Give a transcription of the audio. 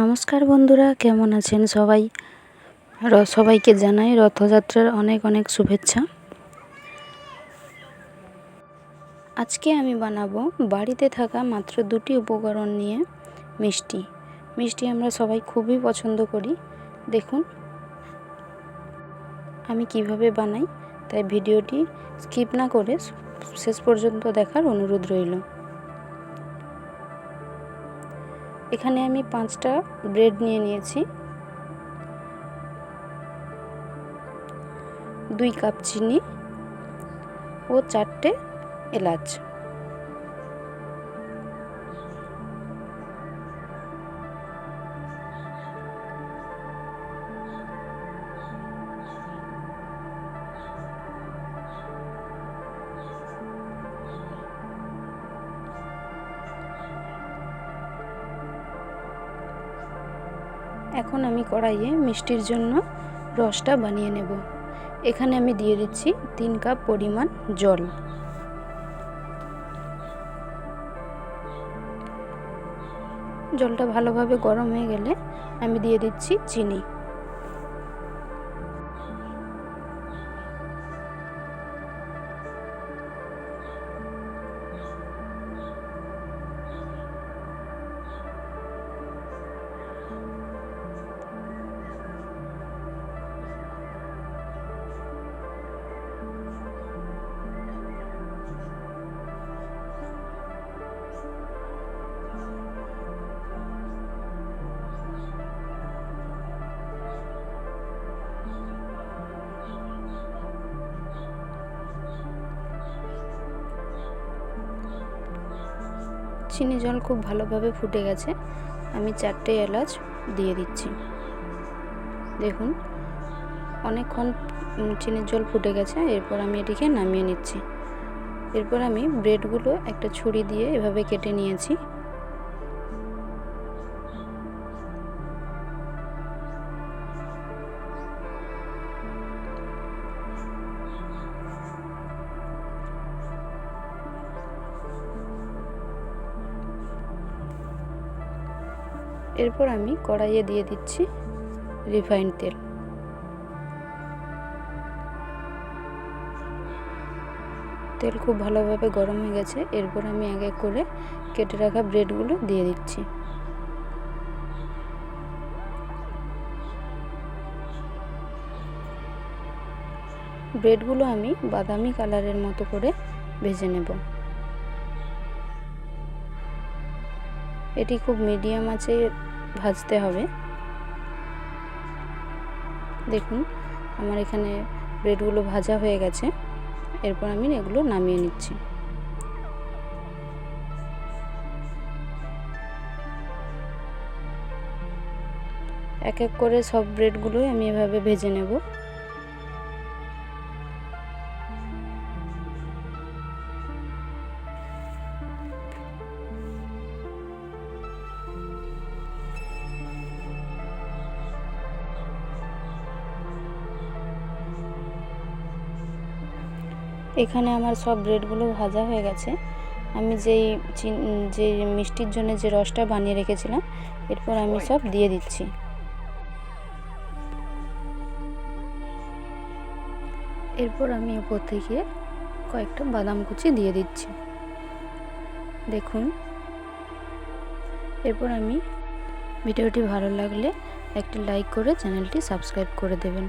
নমস্কার বন্ধুরা, কেমন আছেন সবাই? সবাইকে জানাই রথযাত্রার অনেক অনেক শুভেচ্ছা। আজকে আমি বানাবো বাড়িতে থাকা মাত্র দুটি উপকরণ নিয়ে মিষ্টি। মিষ্টি আমরা সবাই খুবই পছন্দ করি। দেখুন, আমি কীভাবে বানাই, তাই ভিডিওটি স্কিপ না করে শেষ পর্যন্ত দেখার অনুরোধ রইল। এখানে আমি পাঁচটা ব্রেড নিয়ে নিয়েছি। দুই কাপ চিনি ও চারটে এলাচ। এখন আমি কড়াইয়ে মিষ্টির জন্য রসটা বানিয়ে নেব। এখানে আমি দিয়ে দিচ্ছি তিন কাপ পরিমাণ জল। জলটা ভালোভাবে গরম হয়ে গেলে আমি দিয়ে দিচ্ছি চিনি। চিনি জল খুব ভালোভাবে ফুটে গেছে। আমি চারটে এলাচ দিয়ে দিচ্ছি। দেখুন, অনেকক্ষণ চিনির জল ফুটে গেছে, এরপর আমি এটিকে নামিয়ে নিচ্ছি। এরপর আমি ব্রেডগুলো একটা ছুরি দিয়ে এভাবে কেটে নিয়েছি। এরপর আমি কড়াইয়ে দিয়ে দিচ্ছি রিফাইন্ড তেল। তেল খুব ভালোভাবে গরম হয়ে গেছে, এরপর আমি এক এক করে কেটে রাখা ব্রেডগুলো দিয়ে দিচ্ছি। ব্রেডগুলো আমি বাদামি কালারের মতো করে ভেজে নেব। এটি খুব মিডিয়াম আছে, ভাজতে হবে। দেখুন, আমার এখানে ব্রেডগুলো ভাজা হয়ে গেছে। এরপর আমি এগুলো নামিয়ে নিচ্ছি। এক এক করে সব ব্রেডগুলোই আমি এভাবে ভেজে নেব। এখানে আমার সব ব্রেডগুলো ভাজা হয়ে গেছে। আমি যেই যে মিষ্টির জন্য যে রসটা বানিয়ে রেখেছিলাম, এরপর আমি সব দিয়ে দিচ্ছি। এরপর আমি উপর থেকে কয়েকটা বাদাম কুচি দিয়ে দিচ্ছি। দেখুন। এরপর আমি ভিডিওটি ভালো লাগলে একটি লাইক করে চ্যানেলটি সাবস্ক্রাইব করে দেবেন।